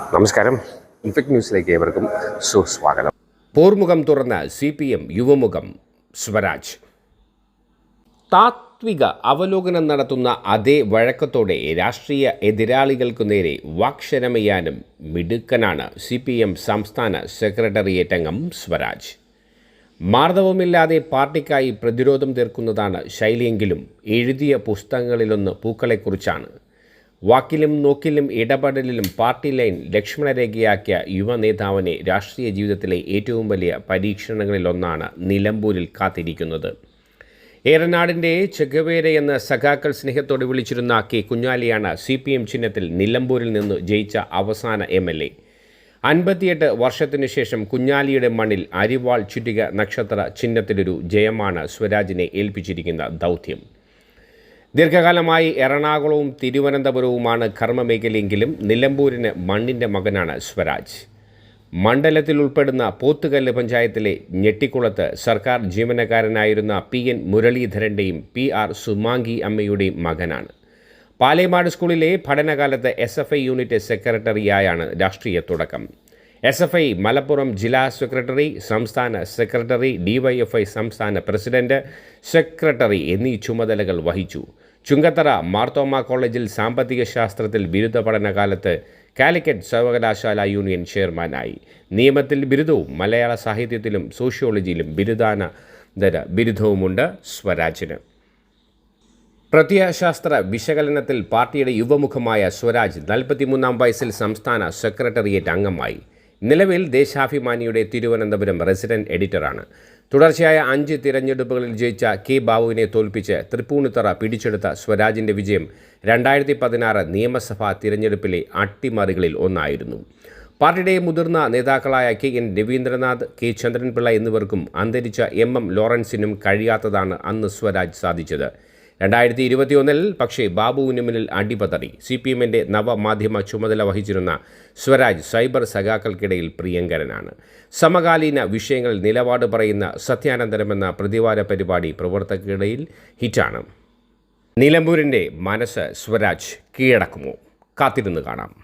നമസ്കാരം. ഇൻഫെക്ട് ന്യൂസിലേക്ക് ഏവർക്കും സുസ്വാഗതം. പോർമുഖം തുറന്ന സി പി എം യുവമുഖം സ്വരാജ്. താത്വിക അവലോകനം നടത്തുന്ന അതേ വഴക്കത്തോടെ രാഷ്ട്രീയ എതിരാളികൾക്ക് നേരെ വാക്ഷരമയ്യാനും മിടുക്കനാണ് സി പി എം സംസ്ഥാന സെക്രട്ടേറിയറ്റ് അംഗം സ്വരാജ്. മാർദ്ദവമില്ലാതെ പാർട്ടിക്കായി പ്രതിരോധം തീർക്കുന്നതാണ് ശൈലിയെങ്കിലും എഴുതിയ പുസ്തകങ്ങളിലൊന്ന് പൂക്കളെക്കുറിച്ചാണ്. വാക്കിലും നോക്കിലും ഇടപെടലിലും പാർട്ടി ലൈൻ ലക്ഷ്മണരേഖയാക്കിയ യുവ നേതാവിനെ രാഷ്ട്രീയ ജീവിതത്തിലെ ഏറ്റവും വലിയ പരീക്ഷണങ്ങളിലൊന്നാണ് നിലമ്പൂരിൽ കാത്തിരിക്കുന്നത്. ഏറനാടിന്റെ ചെഗവേര എന്ന സഖാക്കൾ സ്നേഹത്തോടെ വിളിച്ചിരുന്ന കെ കുഞ്ഞാലിയാണ് സി പി എം ചിഹ്നത്തിൽ നിലമ്പൂരിൽ നിന്ന് ജയിച്ച അവസാന എം എൽ എ. അൻപത്തിയെട്ട് വർഷത്തിനു ശേഷം കുഞ്ഞാലിയുടെ മണ്ണിൽ അരിവാൾ ചുറ്റിക നക്ഷത്ര ചിഹ്നത്തിലൊരു ജയമാണ് സ്വരാജിനെ ഏൽപ്പിച്ചിരിക്കുന്ന ദൗത്യം. ദീർഘകാലമായി എറണാകുളവും തിരുവനന്തപുരവുമാണ് കർമ്മമേഖലയെങ്കിലും നിലമ്പൂരിന് മണ്ണിന്റെ മകനാണ് സ്വരാജ്. മണ്ഡലത്തിൽ ഉൾപ്പെടുന്ന പോത്തുകല്ല് പഞ്ചായത്തിലെ ഞെട്ടിക്കുളത്ത് സർക്കാർ ജീവനക്കാരനായിരുന്ന പി എൻ മുരളീധരന്റെയും പി ആർ സുമാങ്കി അമ്മയുടെയും മകനാണ്. പാലേമാട് സ്കൂളിലെ പഠനകാലത്ത് എസ് എഫ് ഐ യൂണിറ്റ് സെക്രട്ടറിയായാണ് രാഷ്ട്രീയ തുടക്കം. എസ് എഫ് ഐ മലപ്പുറം ജില്ലാ സെക്രട്ടറി സംസ്ഥാന സെക്രട്ടറി ഡിവൈഎഫ്ഐ സംസ്ഥാന പ്രസിഡന്റ് സെക്രട്ടറി എന്നീ ചുമതലകൾ വഹിച്ചു. ചുങ്കത്തറ മാർത്തോമ കോളേജിൽ സാമ്പത്തിക ശാസ്ത്രത്തിൽ ബിരുദ പഠനകാലത്ത് കാലിക്കറ്റ് സർവകലാശാല യൂണിയൻ ചെയർമാനായി. നിയമത്തിൽ ബിരുദവും മലയാള സാഹിത്യത്തിലും സോഷ്യോളജിയിലും ബിരുദാനന്തര ബിരുദവുമുണ്ട് സ്വരാജിന്. പ്രത്യയശാസ്ത്ര വിശകലനത്തിൽ പാർട്ടിയുടെ യുവമുഖമായ സ്വരാജ് നാൽപ്പത്തിമൂന്നാം വയസ്സിൽ സംസ്ഥാന സെക്രട്ടേറിയറ്റ് അംഗമായി. നിലവിൽ ദേശാഭിമാനിയുടെ തിരുവനന്തപുരം റെസിഡന്റ് എഡിറ്ററാണ്. തുടർച്ചയായ അഞ്ച് തിരഞ്ഞെടുപ്പുകളിൽ ജയിച്ച കെ ബാബുവിനെ തോൽപ്പിച്ച് തൃപ്പൂണിത്തറ പിടിച്ചെടുത്ത സ്വരാജിന്റെ വിജയം രണ്ടായിരത്തി പതിനാറ് നിയമസഭാ തിരഞ്ഞെടുപ്പിലെ അട്ടിമറികളിൽ ഒന്നായിരുന്നു. പാർട്ടിയുടെ മുതിർന്ന നേതാക്കളായ K N Raveendranath K Chandranpillai എന്നിവർക്കും അന്തരിച്ച എം എം ലോറൻസിനും കഴിയാത്തതാണ് അന്ന് സ്വരാജ് സാധിച്ചത്. രണ്ടായിരത്തി ഇരുപത്തിയൊന്നിൽ പക്ഷേ ബാബുവിന് മുന്നിൽ അടിപതറി. സി പി എമ്മിന്റെ നവമാധ്യമ ചുമതല വഹിച്ചിരുന്ന സ്വരാജ് സൈബർ സഖാക്കൾക്കിടയിൽ പ്രിയങ്കരനാണ്. സമകാലീന വിഷയങ്ങളിൽ നിലപാട് പറയുന്ന സത്യാനന്തരമെന്ന പ്രതിവാര പരിപാടി പ്രവർത്തകർക്കിടയിൽ ഹിറ്റാണ്. നിലമ്പൂരിന്റെ മനസ്സ് സ്വരാജ് കീഴടക്കുമോ? കാത്തിരുന്ന് കാണാം.